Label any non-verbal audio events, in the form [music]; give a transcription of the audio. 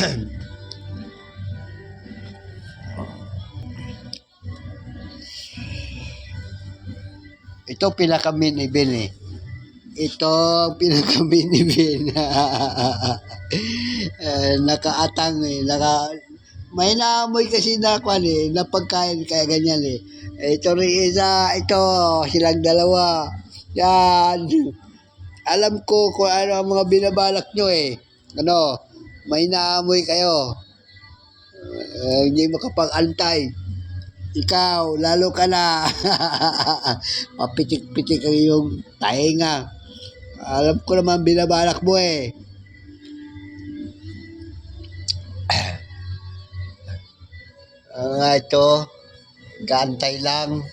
[clears throat] Ito pinaka-mini-bin eh. Ito ang pinaka-mini-bin. [laughs] [laughs] eh, nakaatang eh. Naka, may naamoy kasi na kwan eh, na pagkain kaya ganyan eh. Ito rin isa, ito, silang dalawa. Yan. Alam ko kung ano ang mga binabalak nyo eh. Ano, may naamoy kayo. Eh, hindi makapag-antay. Ikaw, lalo ka na. [laughs] Papitik-pitik ang iyong tahinga. Alam ko naman binabalak mo eh. Ah, ito, gaantay lang.